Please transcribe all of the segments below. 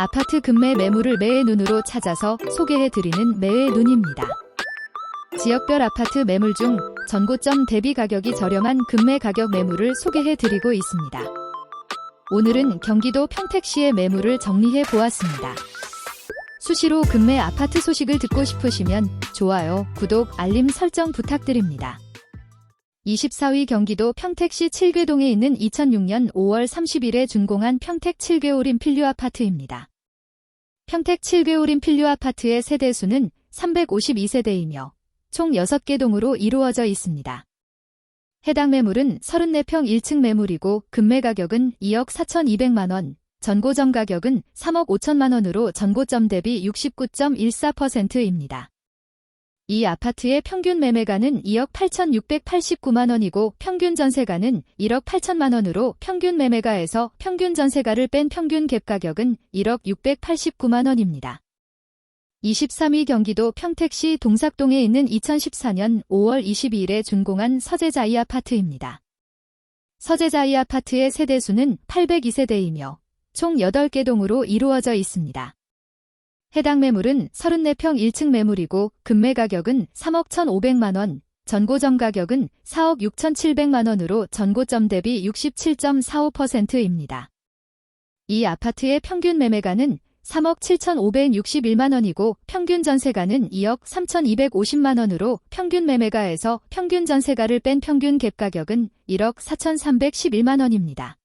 아파트 급매 매물을 매의 눈으로 찾아서 소개해드리는 매의 눈입니다. 지역별 아파트 매물 중 전고점 대비 가격이 저렴한 급매 가격 매물을 소개해드리고 있습니다. 오늘은 경기도 평택시의 매물을 정리해 보았습니다. 수시로 급매 아파트 소식을 듣고 싶으시면 좋아요, 구독, 알림 설정 부탁드립니다. 24위 경기도 평택시 7궤동에 있는 2006년 5월 30일에 준공한 평택 7궤올인 필류 아파트입니다. 평택 7궤올인 필류 아파트의 세대수는 352세대이며 총 6개 동으로 이루어져 있습니다. 해당 매물은 34평 1층 매물이고 급매 가격은 2억 4,200만 원, 전고점 가격은 3억 5천만 원으로 전고점 대비 69.14%입니다. 이 아파트의 평균 매매가는 2억 8,689만 원이고 평균 전세가는 1억 8천만 원으로 평균 매매가에서 평균 전세가를 뺀 평균 갭 가격은 1억 689만 원입니다. 23위 경기도 평택시 동삭동에 있는 2014년 5월 22일에 준공한 서재자이 아파트입니다. 서재자이 아파트의 세대수는 802세대이며 총 8개 동으로 이루어져 있습니다. 해당 매물은 34평 1층 매물이고 급매 가격은 3억 1,500만 원, 전고점 가격은 4억 6,700만 원으로 전고점 대비 67.45%입니다. 이 아파트의 평균 매매가는 3억 7,561만 원이고 평균 전세가는 2억 3,250만 원으로 평균 매매가에서 평균 전세가를 뺀 평균 갭 가격은 1억 4,311만 원입니다.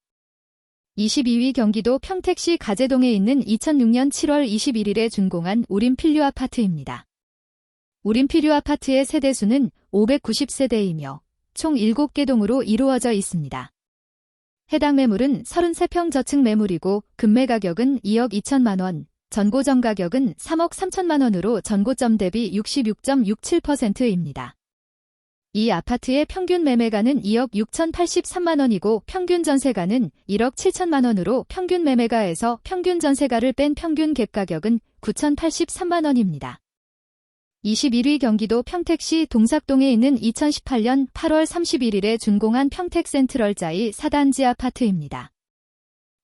22위 경기도 평택시 가재동에 있는 2006년 7월 21일에 준공한 우림필류 아파트입니다. 우림필류 아파트의 세대수는 590세대이며 총 7개 동으로 이루어져 있습니다. 해당 매물은 33평 저층 매물이고 급매 가격은 2억 2천만 원, 전고점 가격은 3억 3천만 원으로 전고점 대비 66.67%입니다. 이 아파트의 평균 매매가는 2억 6,083만 원이고 평균 전세가는 1억 7천만 원으로 평균 매매가에서 평균 전세가를 뺀 평균 갭 가격은 9,083만 원입니다. 21위 경기도 평택시 동삭동에 있는 2018년 8월 31일에 준공한 평택센트럴자이 4단지 아파트입니다.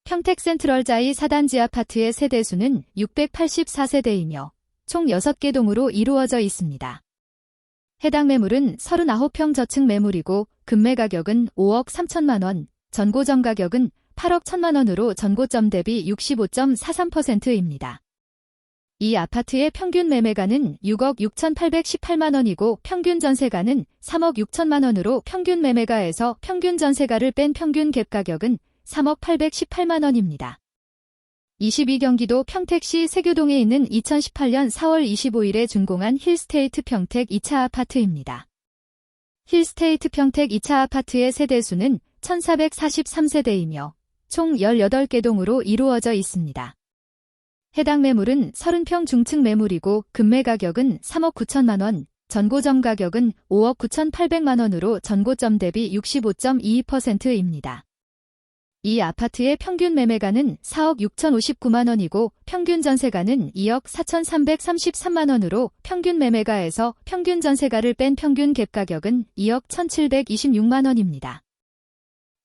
평택센트럴자이 4단지 아파트의 세대수는 684세대이며 총 6개 동으로 이루어져 있습니다. 해당 매물은 39평 저층 매물이고 급매 가격은 5억 3천만 원, 전고점 가격은 8억 1천만 원으로 전고점 대비 65.43%입니다. 이 아파트의 평균 매매가는 6억 6,818만 원이고 평균 전세가는 3억 6천만 원으로 평균 매매가에서 평균 전세가를 뺀 평균 갭 가격은 3억 818만 원입니다. 22 경기도 평택시 세교동에 있는 2018년 4월 25일에 준공한 힐스테이트 평택 2차 아파트입니다. 힐스테이트 평택 2차 아파트의 세대수는 1443세대이며 총 18개 동으로 이루어져 있습니다. 해당 매물은 30평 중층 매물이고 급매 가격은 3억 9천만 원, 전고점 가격은 5억 9천 8백만 원으로 전고점 대비 65.22%입니다. 이 아파트의 평균 매매가는 4억 6,059만 원이고 평균 전세가는 2억 4,333만 원으로 평균 매매가에서 평균 전세가를 뺀 평균 갭 가격은 2억 1,726만 원입니다.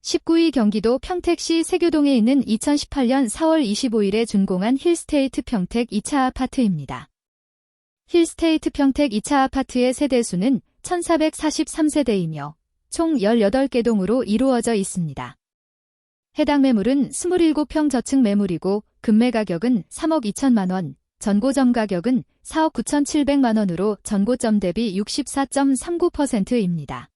19위 경기도 평택시 세교동에 있는 2018년 4월 25일에 준공한 힐스테이트 평택 2차 아파트입니다. 힐스테이트 평택 2차 아파트의 세대수는 1443세대이며 총 18개 동으로 이루어져 있습니다. 해당 매물은 27평 저층 매물이고 급매 가격은 3억 2천만 원, 전고점 가격은 4억 9천7백만 원으로 전고점 대비 64.39%입니다.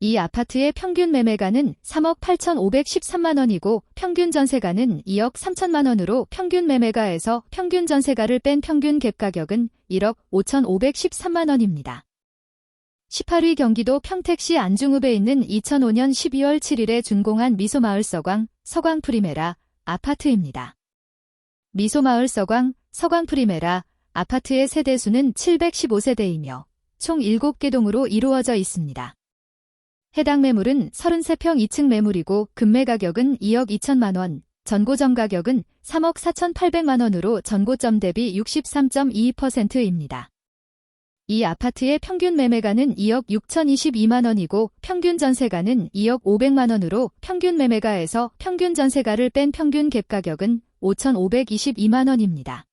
이 아파트의 평균 매매가는 3억 8,513만 원이고 평균 전세가는 2억 3천만 원으로 평균 매매가에서 평균 전세가를 뺀 평균 갭 가격은 1억 5,513만 원입니다. 18위 경기도 평택시 안중읍에 있는 2005년 12월 7일에 준공한 미소마을 서광, 서광 프리메라 아파트입니다. 미소마을 서광, 서광 프리메라 아파트의 세대수는 715세대이며 총 7개 동으로 이루어져 있습니다. 해당 매물은 33평 2층 매물이고 급매 가격은 2억 2천만 원, 전고점 가격은 3억 4천8백만 원으로 전고점 대비 63.22%입니다. 이 아파트의 평균 매매가는 2억 6,022만 원이고 평균 전세가는 2억 500만 원으로 평균 매매가에서 평균 전세가를 뺀 평균 갭 가격은 5,522만 원입니다.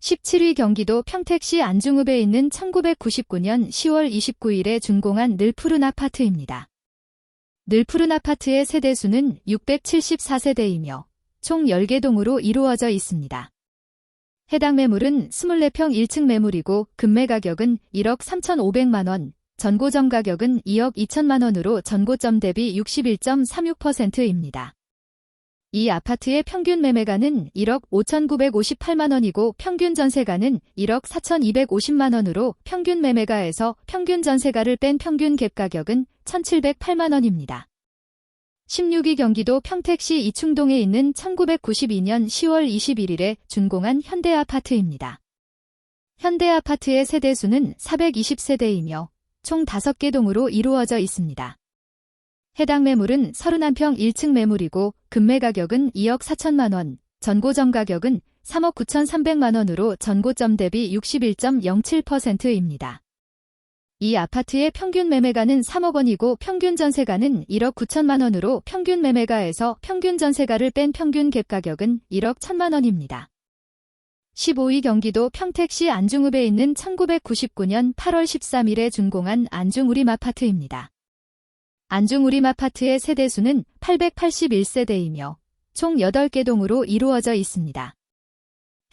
17위 경기도 평택시 안중읍에 있는 1999년 10월 29일에 준공한 늘푸른 아파트입니다. 늘푸른 아파트의 세대수는 674세대이며 총 10개 동으로 이루어져 있습니다. 해당 매물은 24평 1층 매물이고 금매 가격은 1억 3,500만 원, 전고점 가격은 2억 2천만 원으로 전고점 대비 61.36%입니다. 이 아파트의 평균 매매가는 1억 5,958만 원이고 평균 전세가는 1억 4,250만 원으로 평균 매매가에서 평균 전세가를 뺀 평균 갭 가격은 1,708만 원입니다. 16위 경기도 평택시 이충동에 있는 1992년 10월 21일에 준공한 현대아파트입니다. 현대아파트의 세대수는 420세대이며 총 5개 동으로 이루어져 있습니다. 해당 매물은 31평 1층 매물이고 금매 가격은 2억 4천만 원, 전고점 가격은 3억 9천 3백만 원으로 전고점 대비 61.07%입니다. 이 아파트의 평균 매매가는 3억 원이고 평균 전세가는 1억 9천만 원으로 평균 매매가에서 평균 전세가를 뺀 평균 갭 가격은 1억 1천만 원입니다. 15위 경기도 평택시 안중읍에 있는 1999년 8월 13일에 준공한 안중우림 아파트입니다. 안중우림 아파트의 세대수는 881세대이며 총 8개 동으로 이루어져 있습니다.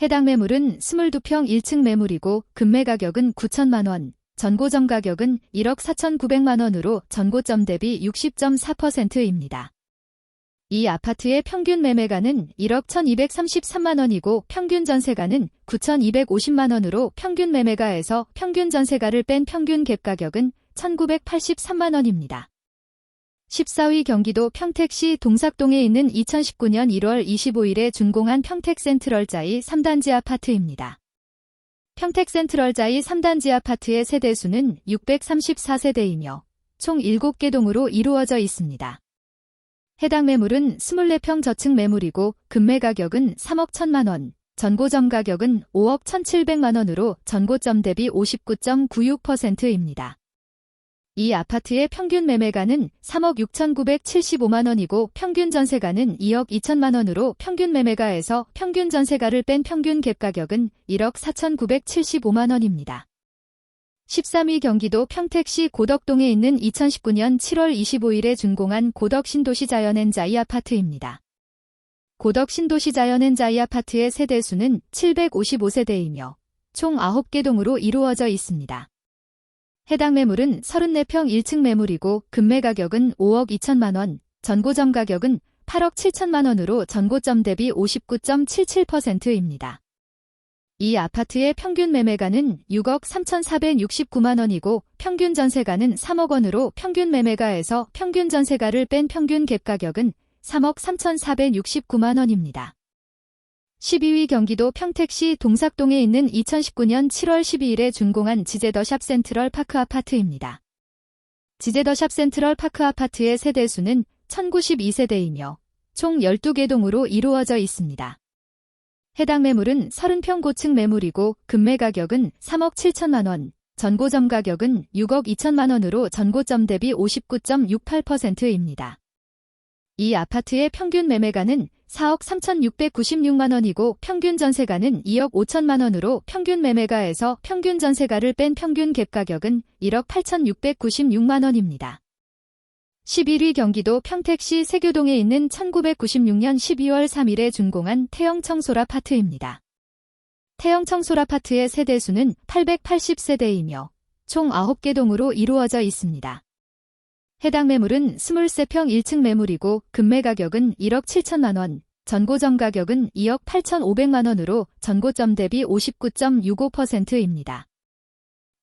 해당 매물은 22평 1층 매물이고 금매 가격은 9천만 원, 전고점 가격은 1억 4,900만 원으로 전고점 대비 60.4%입니다. 이 아파트의 평균 매매가는 1억 1,233만 원이고 평균 전세가는 9,250만 원으로 평균 매매가에서 평균 전세가를 뺀 평균 갭 가격은 1,983만 원입니다. 14위 경기도 평택시 동삭동에 있는 2019년 1월 25일에 준공한 평택 센트럴자이 3단지 아파트입니다. 평택 센트럴자이 3단지 아파트의 세대수는 634세대이며 총 7개 동으로 이루어져 있습니다. 해당 매물은 24평 저층 매물이고 금매 가격은 3억 1천만 원, 전고점 가격은 5억 1,700만 원으로 전고점 대비 59.96%입니다. 이 아파트의 평균 매매가는 3억 6,975만 원이고 평균 전세가는 2억 2천만 원으로 평균 매매가에서 평균 전세가를 뺀 평균 갭 가격은 1억 4,975만 원입니다. 13위 경기도 평택시 고덕동에 있는 2019년 7월 25일에 준공한 고덕 신도시 자연엔자이 아파트입니다. 고덕 신도시 자연엔자이 아파트의 세대수는 755세대이며 총 9개 동으로 이루어져 있습니다. 해당 매물은 34평 1층 매물이고 금매 가격은 5억 2천만 원, 전고점 가격은 8억 7천만 원으로 전고점 대비 59.77%입니다. 이 아파트의 평균 매매가는 6억 3,469만 원이고 평균 전세가는 3억 원으로 평균 매매가에서 평균 전세가를 뺀 평균 갭 가격은 3억 3,469만 원입니다. 12위 경기도 평택시 동삭동에 있는 2019년 7월 12일에 준공한 지제더샵 센트럴 파크 아파트입니다. 지제더샵 센트럴 파크 아파트의 세대수는 1092세대이며 총 12개 동으로 이루어져 있습니다. 해당 매물은 30평 고층 매물이고 금매 가격은 3억 7천만 원, 전고점 가격은 6억 2천만 원으로 전고점 대비 59.68%입니다. 이 아파트의 평균 매매가는 4억 3,696만 원이고 평균 전세가는 2억 5천만 원으로 평균 매매가에서 평균 전세가를 뺀 평균 갭 가격은 1억 8,696만 원입니다. 11위 경기도 평택시 세교동에 있는 1996년 12월 3일에 준공한. 태영청솔 아파트의 세대수는 880세대이며 총 9개 동으로 이루어져 있습니다. 해당 매물은 23평 1층 매물이고 금매 가격은 1억 7천만 원, 전고점 가격은 2억 8천5백만 원으로 전고점 대비 59.65%입니다.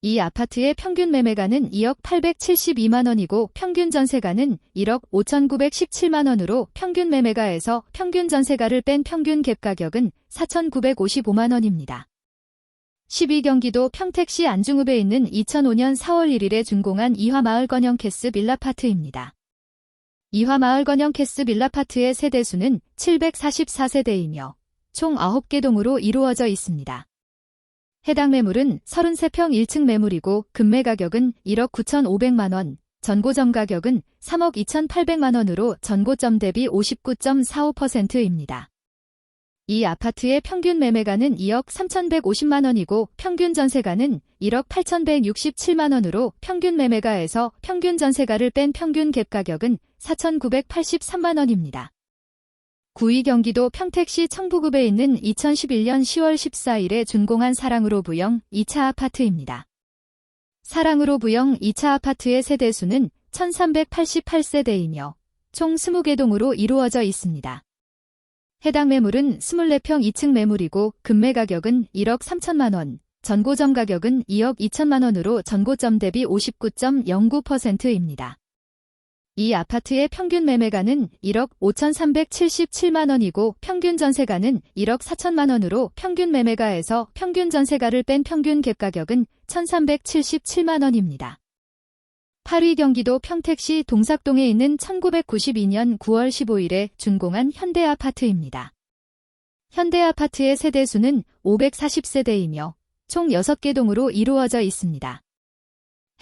이 아파트의 평균 매매가는 2억 872만 원이고 평균 전세가는 1억 5,917만 원으로 평균 매매가에서 평균 전세가를 뺀 평균 갭 가격은 4,955만 원입니다. 12경기도 평택시 안중읍에 있는 2005년 4월 1일에 준공한 이화마을 건영 캐스 빌라파트입니다. 이화마을 건영 캐스 빌라파트의 세대수는 744세대이며 총 9개 동으로 이루어져 있습니다. 해당 매물은 33평 1층 매물이고 금매 가격은 1억 9천5백만 원, 전고점 가격은 3억 2천8백만 원으로 전고점 대비 59.45%입니다. 이 아파트의 평균 매매가는 2억 3,150만 원이고 평균 전세가는 1억 8,167만 원으로 평균 매매가에서 평균 전세가를 뺀 평균 갭 가격은 4,983만 원입니다. 9위 경기도 평택시 청부급에 있는 2011년 10월 14일에 준공한 사랑으로 부영 2차 아파트입니다. 사랑으로 부영 2차 아파트의 세대수는 1388세대이며 총 20개 동으로 이루어져 있습니다. 해당 매물은 24평 2층 매물이고 금매 가격은 1억 3천만 원, 전고점 가격은 2억 2천만 원으로 전고점 대비 59.09%입니다. 이 아파트의 평균 매매가는 1억 5,377만 원이고 평균 전세가는 1억 4천만 원으로 평균 매매가에서 평균 전세가를 뺀 평균 갭 가격은 1,377만 원입니다. 8위 경기도 평택시 동삭동에 있는 1992년 9월 15일에 준공한 현대아파트입니다. 현대아파트의 세대수는 540세대이며 총 6개 동으로 이루어져 있습니다.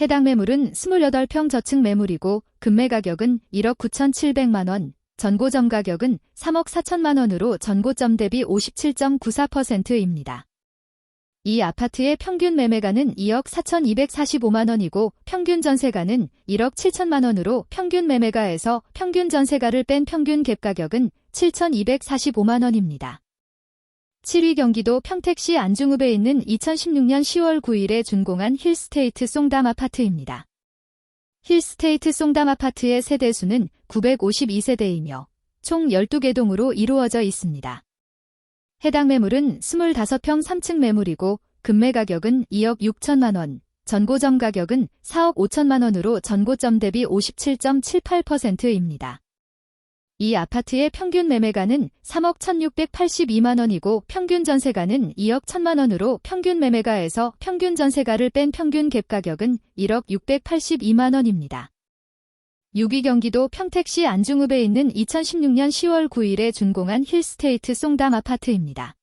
해당 매물은 28평 저층 매물이고 금매 가격은 1억 9,700만 원, 전고점 가격은 3억 4천만 원으로 전고점 대비 57.94%입니다. 이 아파트의 평균 매매가는 2억 4,245만 원이고 평균 전세가는 1억 7천만 원으로 평균 매매가에서 평균 전세가를 뺀 평균 갭 가격은 7,245만 원입니다. 7위 경기도 평택시 안중읍에 있는 2016년 10월 9일에 준공한 힐스테이트 송담 아파트입니다. 힐스테이트 송담 아파트의 세대수는 952세대이며 총 12개 동으로 이루어져 있습니다. 해당 매물은 25평 3층 매물이고 금매 가격은 2억 6천만 원, 전고점 가격은 4억 5천만 원으로 전고점 대비 57.78%입니다. 이 아파트의 평균 매매가는 3억 1,682만 원이고 평균 전세가는 2억 1천만 원으로 평균 매매가에서 평균 전세가를 뺀 평균 갭 가격은 1억 682만 원입니다. 6위 경기도 평택시 안중읍에 있는 2016년 10월 9일에 준공한 힐스테이트 송담 아파트입니다.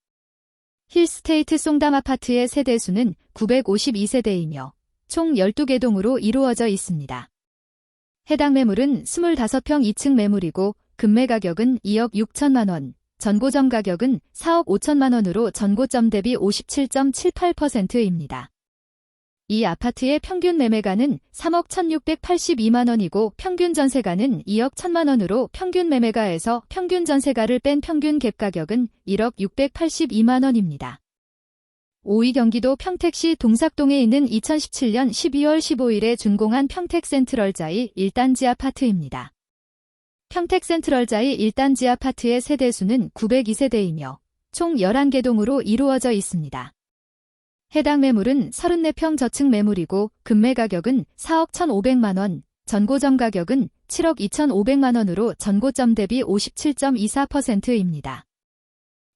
힐스테이트 송담 아파트의 세대수는 952세대이며 총 12개 동으로 이루어져 있습니다. 해당 매물은 25평 2층 매물이고 금매 가격은 2억 6천만 원, 전고점 가격은 4억 5천만 원으로 전고점 대비 57.78%입니다. 이 아파트의 평균 매매가는 3억 1,682만 원이고 평균 전세가는 2억 1천만 원으로 평균 매매가에서 평균 전세가를 뺀 평균 갭 가격은 1억 682만 원입니다. 5위 경기도 평택시 동삭동에 있는 2017년 12월 15일에 준공한 평택 센트럴자이 1단지 아파트입니다. 평택 센트럴자이 1단지 아파트의 세대수는 902세대이며 총 11개 동으로 이루어져 있습니다. 해당 매물은 34평 저층 매물이고 금매 가격은 4억 1,500만 원, 전고점 가격은 7억 2,500만 원으로 전고점 대비 57.24%입니다.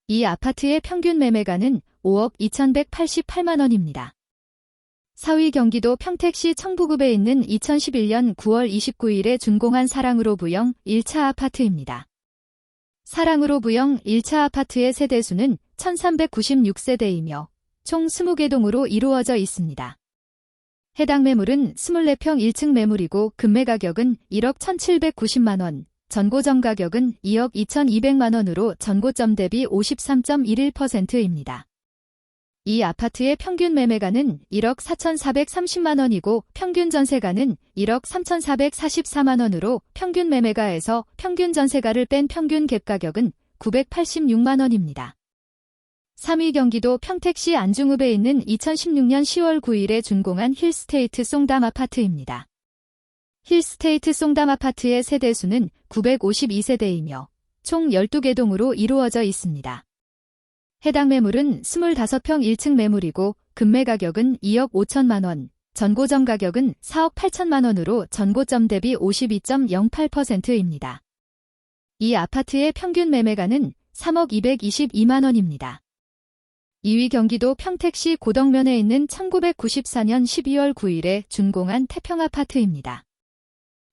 이 아파트의 평균 매매가는 5억 2,188만 원입니다. 4위 경기도 평택시 청부급에 있는 2011년 9월 29일에 준공한 사랑으로 부영 1차 아파트입니다. 사랑으로 부영 1차 아파트의 세대수는 1396세대이며 총 20개 동으로 이루어져 있습니다. 해당 매물은 24평 1층 매물이고 금매 가격은 1억 1,790만 원, 전고점 가격은 2억 2,200만 원으로 전고점 대비 53.11%입니다. 이 아파트의 평균 매매가는 1억 4,430만 원이고 평균 전세가는 1억 3,444만 원으로 평균 매매가에서 평균 전세가를 뺀 평균 갭 가격은 986만 원입니다. 3위 경기도 평택시 안중읍에 있는 2016년 10월 9일에 준공한 힐스테이트 송담 아파트입니다. 힐스테이트 송담 아파트의 세대수는 952세대이며 총 12개 동으로 이루어져 있습니다. 해당 매물은 25평 1층 매물이고 금매 가격은 2억 5천만 원, 전고점 가격은 4억 8천만 원으로 전고점 대비 52.08%입니다. 이 아파트의 평균 매매가는 3억 222만 원입니다. 2위 경기도 평택시 고덕면에 있는 1994년 12월 9일에 준공한 태평아파트입니다.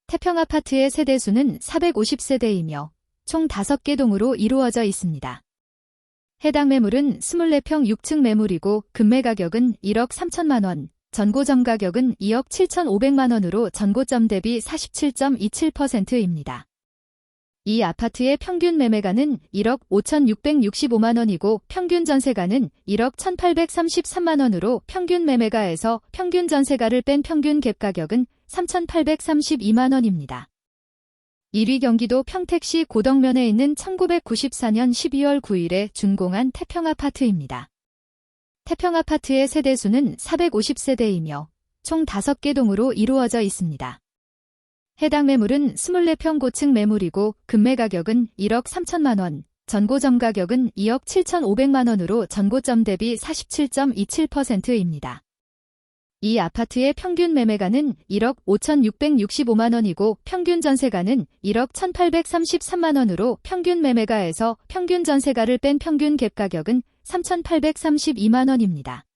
태평아파트의 세대수는 450세대이며 총 5개 동으로 이루어져 있습니다. 해당 매물은 24평 6층 매물이고 금매 가격은 1억 3천만 원, 전고점 가격은 2억 7천 5백만 원으로 전고점 대비 47.27%입니다. 이 아파트의 평균 매매가는 1억 5,665만 원이고 평균 전세가는 1억 1,833만 원으로 평균 매매가에서 평균 전세가를 뺀 평균 갭 가격은 3,832만 원입니다. 1위 경기도 평택시 고덕면에 있는 1994년 12월 9일에 준공한 태평아파트입니다. 태평아파트의 세대수는 450세대이며 총 5개 동으로 이루어져 있습니다. 해당 매물은 24평 고층 매물이고 금매 가격은 1억 3천만 원, 전고점 가격은 2억 7천5백만 원으로 전고점 대비 47.27%입니다. 이 아파트의 평균 매매가는 1억 5,665만 원이고 평균 전세가는 1억 1,833만 원으로 평균 매매가에서 평균 전세가를 뺀 평균 갭 가격은 3,832만 원입니다.